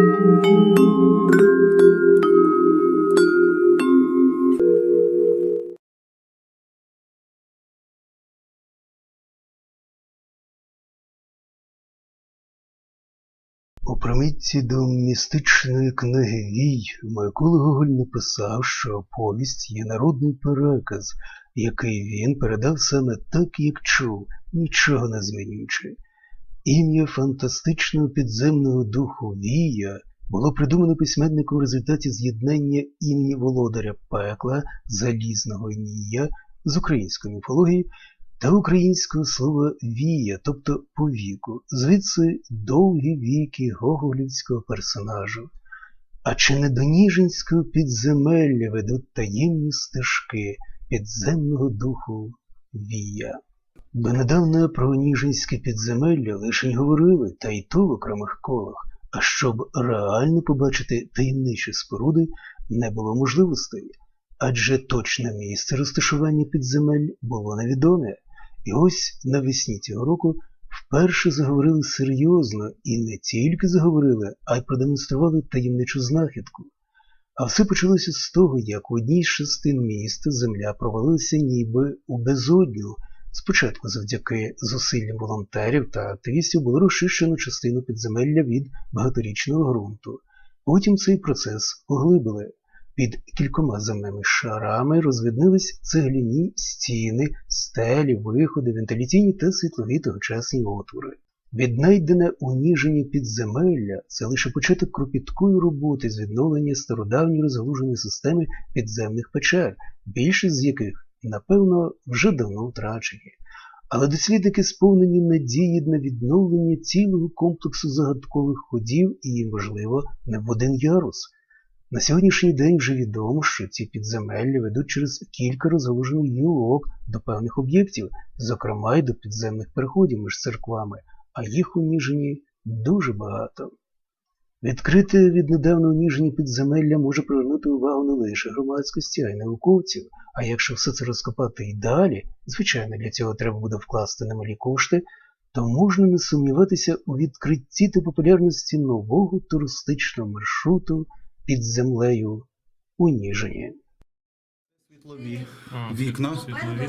У примітці до містичної книги Вій Микола Гоголь написав, що повість є народний переказ, який він передав саме так, як чув, нічого не змінюючи. Ім'я фантастичного підземного духу Вія було придумано письменником в результаті з'єднання імені володаря пекла, залізного Нія з української міфології та українського слова вія, тобто повіку, звідси довгі віки гоголівського персонажу. А чи не до Ніжинського підземелля ведуть таємні стежки підземного духу вія? Донедавна про Ніжинське підземелля лише й говорили, та й то в окремих колах, а щоб реально побачити таємничі споруди, не було можливостей, адже точне місце розташування підземель було невідоме. І ось навесні цього року вперше заговорили серйозно і не тільки заговорили, а й продемонстрували таємничу знахідку. А все почалося з того, як у одній з частин міста земля провалилася ніби у безодню. Спочатку завдяки зусиллям волонтерів та активістів було розчищено частину підземелля від багаторічного ґрунту. Потім цей процес поглибили. Під кількома земними шарами розвиднились цегляні стіни, стелі, виходи, вентиляційні та світлові тогочасні отвори. Віднайдене уніження підземелля це лише початок кропіткої роботи з відновлення стародавньої розгалуженої системи підземних печер, більшість з яких, напевно, вже давно втрачені. Але дослідники сповнені надії на відновлення цілого комплексу загадкових ходів і, можливо, не в один ярус. На сьогоднішній день вже відомо, що ці підземелля ведуть через кілька розгалужених гілок до певних об'єктів, зокрема й до підземних переходів між церквами, а їх у Ніжині дуже багато. Відкрите віднедавна у Ніжині підземелля може привернути увагу не лише громадськості, а й науковців. А якщо все це розкопати і далі, звичайно, для цього треба буде вкласти немалі кошти, то можна не сумніватися у відкритті та популярності нового туристичного маршруту під землею у Ніжині. Світлові вікна. Світлові.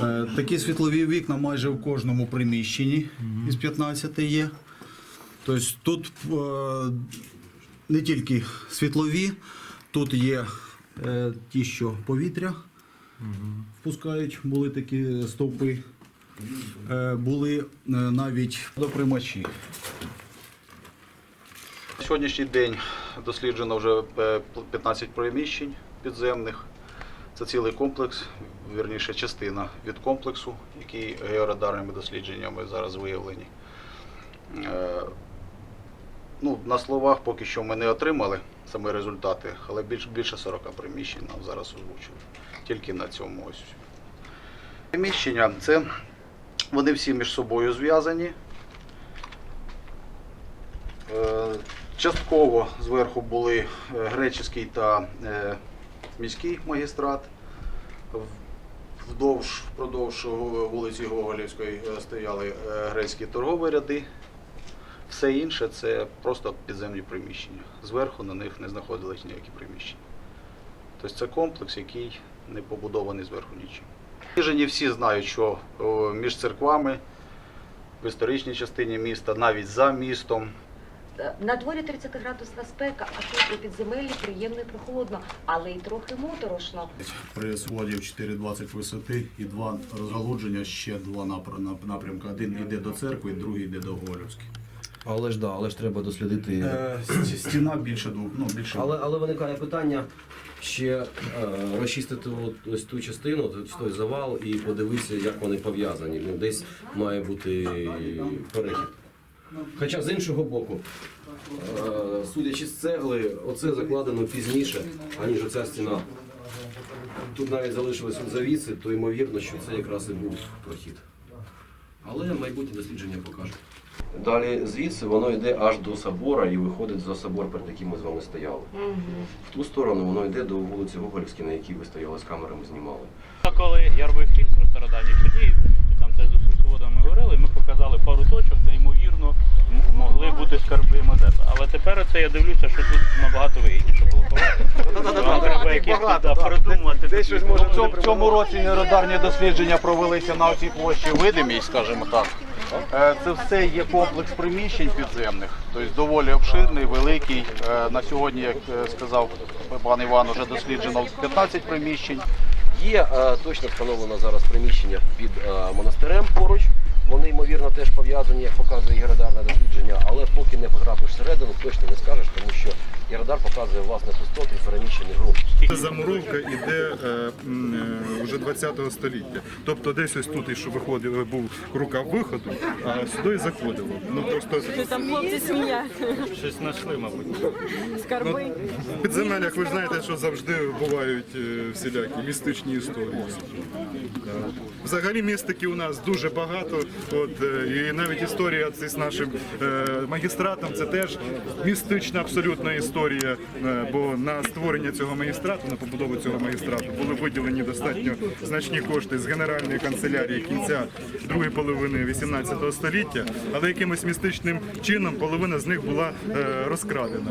Е, Такі світлові вікна майже в кожному приміщенні із 15 є. Тобто тут е, не тільки світлові, тут є е, ті, що повітря впускають, були такі стовпи. Е, Були навіть допримачі. Сьогоднішній день досліджено вже е, 15 приміщень підземних. Це цілий комплекс, вірніше частина від комплексу, який георадарними дослідженнями зараз виявлені. Ну, на словах поки що ми не отримали саме результати, але більш, більше 40 приміщень нам зараз озвучили. Тільки на цьому ось. Приміщення це вони всі між собою зв'язані. Е, Частково зверху були е, греческий та е, міський магістрат. Вдовж, впродовж вулиці Гоголівської стояли грецькі торгові ряди. Все інше це просто підземні приміщення. Зверху на них не знаходились ніякі приміщення. Тобто це комплекс, який не побудований зверху нічим. Ніжині всі знають, що між церквами в історичній частині міста, навіть за містом, На дворі 30 градусна спека, а тут у підземеллі приємно і прохолодно, але й трохи моторошно. При сході в 4,20 висоти і два розгалудження, ще два напрямки. Один йде до церкви, другий йде до Голівської. Але ж да, але ж треба дослідити. Е, с- стіна більше двох, ну більше. Але, але виникає питання ще е, розчистити от, ось ту частину, ось той завал і подивитися, як вони пов'язані. Ну, десь має бути перехід. Хоча з іншого боку, е, судячи з цегли, оце закладено пізніше, аніж оця стіна. Тут навіть залишились завіси, то ймовірно, що це якраз і був прохід. Але майбутнє дослідження покаже. Далі звідси воно йде аж до собора і виходить за собор, перед яким ми з вами стояли. В ту сторону воно йде до вулиці Гоголівської, на якій ви стояли з камерами, знімали. Коли я робив фільм про стародавній Чернігів, там теж з екскурсоводами ми говорили, ми показали пару точок, де ймовірно могли бути скарби Мазепи. Але тепер це я дивлюся, що тут набагато вигідніше було. Треба якісь такі щось може придумати. в цьому році радарні дослідження провелися на цій площі видимість, скажімо так. Е, Це все є комплекс приміщень підземних, тобто доволі обширний, великий. Е, На сьогодні, як е, сказав пан Іван, вже досліджено 15 приміщень. Є точно встановлено зараз приміщення під монастирем поруч. Ймовірно, теж пов'язані, як показує герадарне дослідження, але поки не потрапиш всередину, точно не скажеш, тому що герадар показує власне пустоти і переміщений ґрунт. Замуровка іде е, м, е, вже 20 століття. Тобто десь ось тут, що виходив, був рукав виходу, а сюди і заходило. Ну просто Там хлопці сміють, Щось знайшли, мабуть. скарби. в підземеллях ви знаєте, що завжди бувають е, всілякі містичні історії. Взагалі містики у нас дуже багато. От е, і навіть історія з нашим е, магістратом це теж містична абсолютно історія. е, бо на створення цього магістрату, на побудову цього магістрату були виділені достатньо значні кошти з генеральної канцелярії кінця другої половини 18 століття, але якимось містичним чином половина з них була розкрадена.